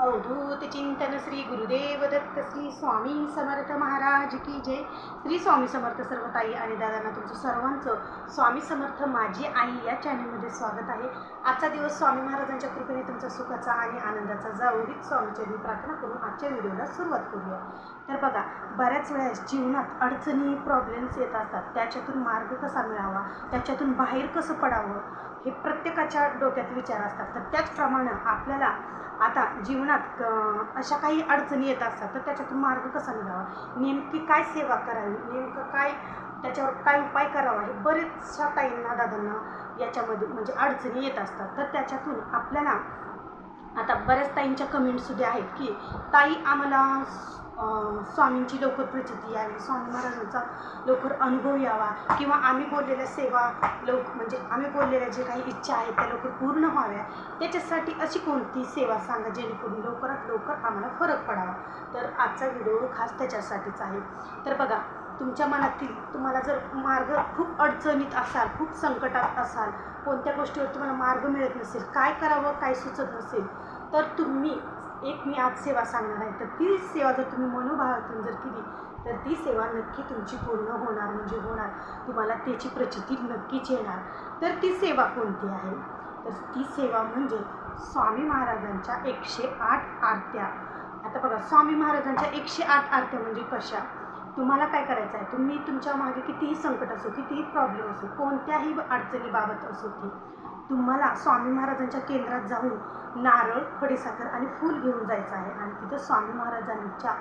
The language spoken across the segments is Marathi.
अवधूत चिंतन श्री गुरुदेव दत्त श्री स्वामी समर्थ महाराज की जय. श्री स्वामी समर्थ सर्व ताई आणि दादांना तुमचं सर्वांचं स्वामी समर्थ माझी आई या चॅनलमध्ये स्वागत आहे. आजचा दिवस स्वामी महाराजांच्या कृपेने तुमचा सुखाचा आणि आनंदाचा जाऊरीत हीच स्वामीचरणी प्रार्थना करून आजच्या व्हिडिओला सुरुवात करूया. तर बघा बऱ्याच वेळेस जीवनात अडचणी प्रॉब्लेम्स येत असतात. त्याच्यातून मार्ग कसा मिळावा? त्याच्यातून बाहेर कसं पडावं? हे प्रत्येकाच्या डोक्यात विचार असतात. तर त्याचप्रमाणे आपल्याला आता जीवनात अशा काही अडचणी येत असतात तर त्याच्यातून मार्ग कसा निघावा? नेमकी काय सेवा करावी? नेमकं काय त्याच्यावर काय उपाय करावा? हे बरेचशा ताईंना दादांना याच्यामध्ये म्हणजे अडचणी येत असतात. तर त्याच्यातून आपल्याला आता बऱ्याच ताईंच्या कमेंटसुद्धा आहेत की ताई आम्हाला स्वामींची लवकर प्रचिती यावी स्वामी महाराजांचा लवकर अनुभव यावा किंवा आम्ही बोललेल्या सेवा लव म्हणजे आम्ही बोललेल्या जे काही इच्छा आहेत त्या लवकर पूर्ण व्हाव्या त्याच्यासाठी अशी कोणती सेवा सांगा जेणेकरून लवकरात लवकर आम्हाला फरक पडावा? तर आजचा व्हिडिओ खास त्याच्यासाठीच आहे. तर बघा तुमच्या मनातील तुम्हाला जर मार्ग खूप अडचणीत असाल खूप संकटात असाल कोणत्या गोष्टीवर तुम्हाला मार्ग मिळत नसेल काय करावं काय सुचत नसेल तर तुम्ही एक मी आज सेवा सांगणार आहे. तर ती सेवा जर तुम्ही मनोभावातून जर केली तर ती सेवा नक्की तुमची पूर्ण होणार म्हणजे होणार. तुम्हाला त्याची प्रचिती नक्कीच येणार. तर ती सेवा कोणती आहे? तर ती सेवा म्हणजे स्वामी महाराजांच्या एकशे आठ आरत्या. आता बघा स्वामी महाराजांच्या एकशे आठ आरत्या म्हणजे कशा? तुम्हाला काय करायचं आहे तुम्ही तुमच्या मागे कितीही संकट असो कितीही प्रॉब्लेम असो कोणत्याही अडचणीबाबत असो ती तुम्हाला स्वामी महाराजांच्या केंद्रात जाऊन नारळ खडीसाखर आणि फूल घेऊन जायचं आहे. आणि तिथं स्वामी महाराजांच्या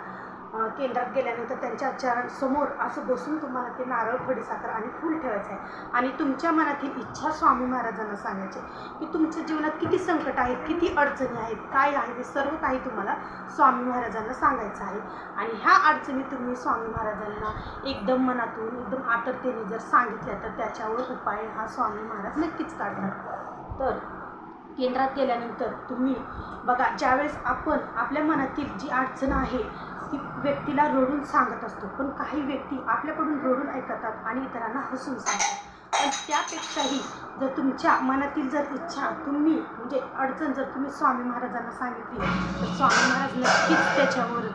केंद्रात गेल्यानंतर त्यांच्या चरण समोर असं बसून तुम्हाला ते नारळ खडीसाखर आणि फूल ठेवायचं आहे. आणि तुमच्या मनातील इच्छा स्वामी महाराजांना सांगायची की तुमच्या जीवनात किती संकट आहेत किती अडचणी आहेत काय आहे हे सर्व काही तुम्हाला स्वामी महाराजांना सांगायचं आहे. आणि ह्या अडचणी तुम्ही स्वामी महाराजांना एकदम मनातून एकदम आतरतेने जर सांगितल्या तर त्याच्यावर उपाय हा स्वामी महाराज नक्कीच काढणार तर केंद्रात गेल्यानंतर तुम्ही बघा ज्यावेळेस आपण आपल्या मनातील जी अडचण आहे ती व्यक्तीला रडून सांगत असतो. पण काही व्यक्ती आपल्याकडून रडून ऐकतात आणि इतरांना हसून सांगतात. पण त्यापेक्षाही जर तुमच्या मनातील जर इच्छा तुम्ही म्हणजे अडचण जर तुम्ही स्वामी महाराजांना सांगितली तर स्वामी महाराज नक्कीच त्याच्यावर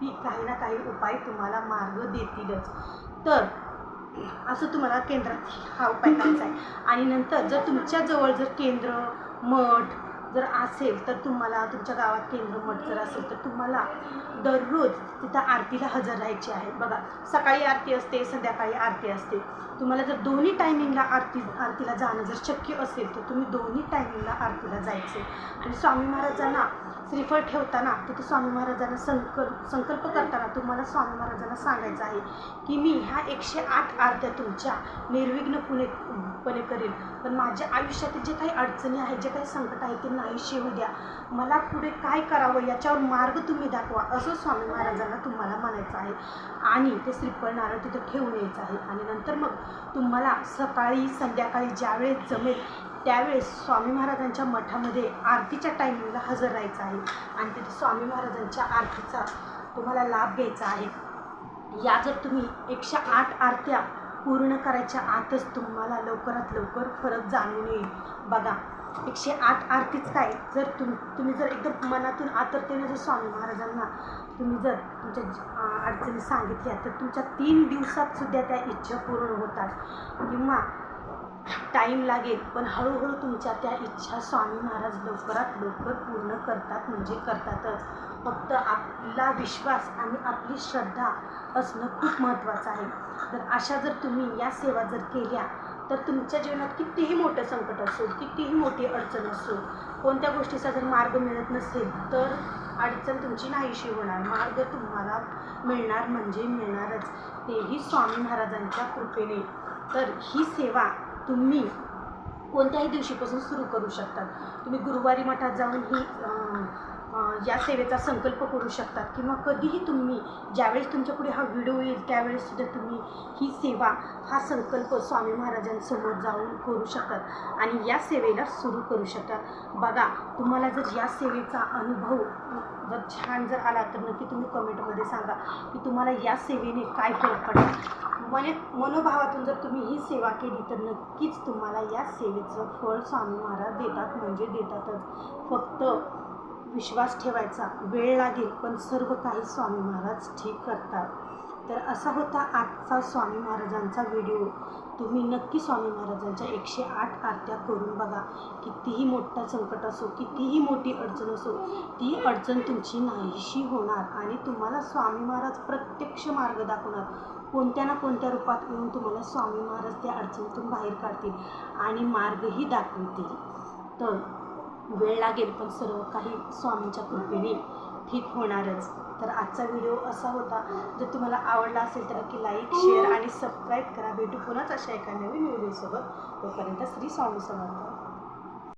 ती काही ना काही उपाय तुम्हाला मार्ग देतीलच. तर असं तुम्हाला केंद्रात हा उपाय करायचा आहे. आणि नंतर जर तुमच्याजवळ जर केंद्र मठ जर असेल तर तुम्हाला तुमच्या गावात केंद्र मठ जर असेल तर तुम्हाला दररोज तिथं आरतीला हजर राहायची आहे. बघा सकाळी आरती असते संध्याकाळी आरती असते. तुम्हाला जर दोन्ही टायमिंगला आरती आरतीला जाणं जर शक्य असेल तर तुम्ही दोन्ही टायमिंगला आरतीला जायचे. आणि स्वामी महाराजांना श्रीफळ ठेवताना तिथे स्वामी महाराजांना संकल्प संकल्प करताना तुम्हाला स्वामी महाराजांना सांगायचं आहे की मी ह्या एकशे आठ आरत्या तुमच्या निर्विघ्नपणे पणे करेल पण माझ्या आयुष्यातील जे काही अडचणी आहेत जे काही संकट आहे ते नाहीशी होऊ द्या. मला पुढे काय करावं याच्यावर मार्ग तुम्ही दाखवा असं स्वामी महाराजांना तुम्हाला म्हणायचं आहे. आणि ते श्रीफळ नारळ तिथं ठेवून यायचं आहे. आणि नंतर मग तुम्हाला सकाळी संध्याकाळी ज्यावेळेस जमेल त्यावेळेस स्वामी महाराजांच्या मठामध्ये आरतीच्या टायमिंगला हजर राहायचं आहे. आणि तिथे स्वामी महाराजांच्या आरतीचा तुम्हाला लाभ घ्यायचा आहे. या जर तुम्ही एकशे आठ आरत्या पूर्ण करायच्या आतच तुम्हाला लवकरात लवकर फरक जाणून येईल. बघा एकशे आठ आरतीच काय? जर तुम तुम्ही जर एकदम मनातून आतरतेने जर स्वामी महाराजांना तुम्ही जर तुमच्या अडचणी सांगितल्या तर तुमच्या तीन दिवसात सुद्धा त्या इच्छा पूर्ण होतात. किंवा टाईम लागेल पण हळूहळू तुमच्या त्या इच्छा स्वामी महाराज लवकरात लवकर पूर्ण करतात म्हणजे करतातच फक्त आपला विश्वास आणि आपली श्रद्धा असणं खूप महत्त्वाचं आहे. तर अशा जर तुम्ही या सेवा जर केल्या तर तुमच्या जीवनात कितीही मोठं संकट असो कितीही मोठी अडचण असो कोणत्या गोष्टीचा जर मार्ग मिळत नसेल तर अडचण तुमची नाहीशी होणार. मार्ग तुम्हाला मिळणार म्हणजे मिळणारच. तेही स्वामी महाराजांच्या कृपेने. तर ही सेवा तुम्ही कोणत्याही दिवशीपासून सुरू करू शकतात तुम्ही गुरुवारी मठात जाऊन ही या सेवेचा संकल्प करू शकतात. किंवा कधीही तुम्ही ज्यावेळेस तुमच्यापुढे हा व्हिडिओ येईल त्यावेळेससुद्धा तुम्ही ही सेवा हा संकल्प स्वामी महाराजांसमोर जाऊन करू शकतात आणि या सेवेला सुरू करू शकतात. बघा तुम्हाला जर या सेवेचा अनुभव जर छान जर आला तर नक्की तुम्ही कमेंटमध्ये सांगा की तुम्हाला या सेवेने काय फरक पडला. मने मनोभावातून जर तुम्ही ही सेवा केली तर नक्कीच तुम्हाला या सेवेचं फळ स्वामी महाराज देतात म्हणजे देतातच. फक्त विश्वास ठेवायचा वेळ लागेल पण सर्व काही स्वामी महाराज ठीक करतात. तर असा होता आजचा स्वामी महाराजांचा व्हिडिओ. तुम्ही नक्की स्वामी महाराजांच्या एकशे आठ आरत्या करून बघा. कितीही मोठा संकट असो कितीही मोठी अडचण असो ती अडचण तुमची नाहीशी होणार आणि तुम्हाला स्वामी महाराज प्रत्यक्ष मार्ग दाखवणार. कोणत्या ना कोणत्या रूपात येऊन तुम्हाला स्वामी महाराज त्या अडचणीतून बाहेर काढतील आणि मार्गही दाखवतील. तर वेळ लागेल पण सर्व काही स्वामींच्या कृपेने ठीक होणारच. तर आजचा व्हिडिओ असा होता. जर तुम्हाला आवडला असेल तर नक्की लाईक शेअर आणि सबस्क्राईब करा. भेटू पुन्हाच अशा एका नवीन व्हिडिओसोबत तोपर्यंत श्री स्वामी समर्थ.